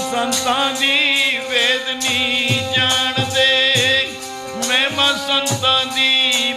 ਸੰਤਾਂ ਦੀ ਵੇਦਨੀ ਜਾਣਦੇ ਮਹਿਮਾ ਸੰਤਾਂ ਦੀ